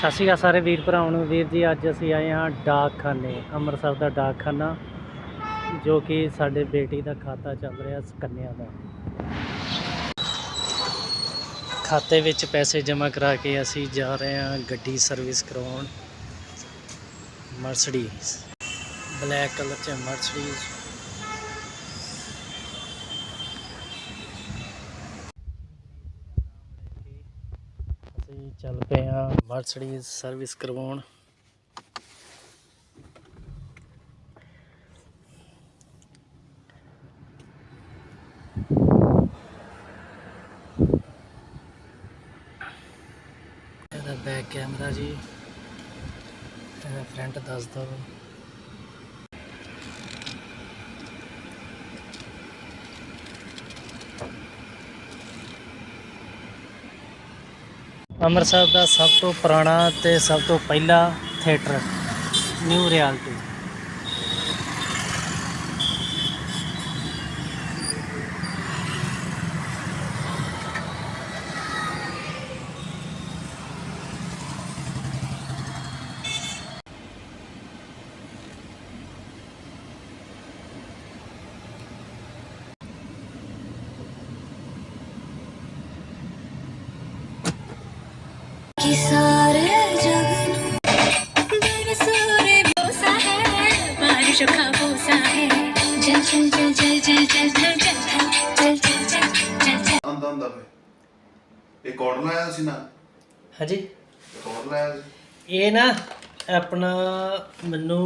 ਸਤਿ ਸ਼੍ਰੀ ਅਕਾਲ ਸਾਰੇ ਵੀਰ ਭਰਾਵਾਂ ਨੂੰ ਵੀਰ ਜੀ ਅੱਜ ਅਸੀਂ ਆਏ ਹਾਂ ਡਾਕਖਾਨੇ, ਅੰਮ੍ਰਿਤਸਰ ਦਾ ਡਾਕਖਾਨਾ, ਜੋ ਕਿ ਸਾਡੇ ਬੇਟੀ ਦਾ ਖਾਤਾ ਚੱਲ ਰਿਹਾ ਸਕੰਨਿਆ ਦਾ। ਖਾਤੇ ਵਿੱਚ ਪੈਸੇ ਜਮ੍ਹਾਂ ਕਰਾ ਕੇ ਅਸੀਂ ਜਾ ਰਹੇ ਹਾਂ ਗੱਡੀ ਸਰਵਿਸ ਕਰਵਾਉਣ ਮਰਸਡੀਜ਼, ਬਲੈਕ ਕਲਰ ਚ ਮਰਸਡੀਜ਼। ਅਸੀਂ ਚੱਲ ਪਏ ਹਾਂ ਮਰਸਡੀਜ਼ ਸਰਵਿਸ ਕਰਵਾਉਣ। ਇਹਦਾ ਬੈਕ ਕੈਮਰਾ ਜੀ। ਇਹਦਾ ਫਰੰਟ ਦੱਸ ਦੋ ਅੰਮ੍ਰਿਤਸਰ ਦਾ ਸਭ ਤੋਂ ਪੁਰਾਣਾ ਤੇ ਸਭ ਤੋਂ ਪਹਿਲਾ ਥੀਏਟਰ ਨਿਊ ਰਿਐਲਿਟੀ। ਹਾਂਜੀ ਇਹ ਨਾ ਆਪਣਾ ਮੈਨੂੰ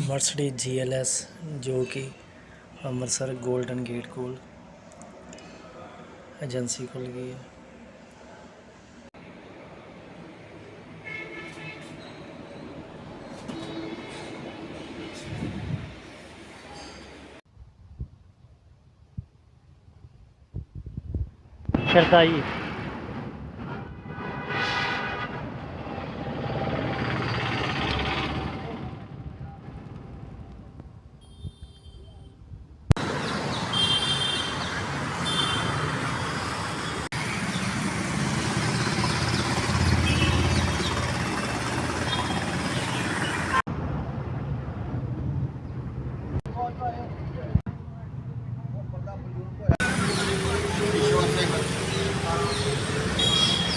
मर्सडीज जी एल एस जो कि अमृतसर गोल्डन गेट कोल एजेंसी खुल गई है। शरदाई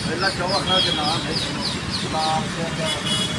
ਪਹਿਲਾ ਚੌਹਾਨਾ ਦੇ ਨਾਮ ਹੈ ਗੁਲਾਬ ਸਿੰਘ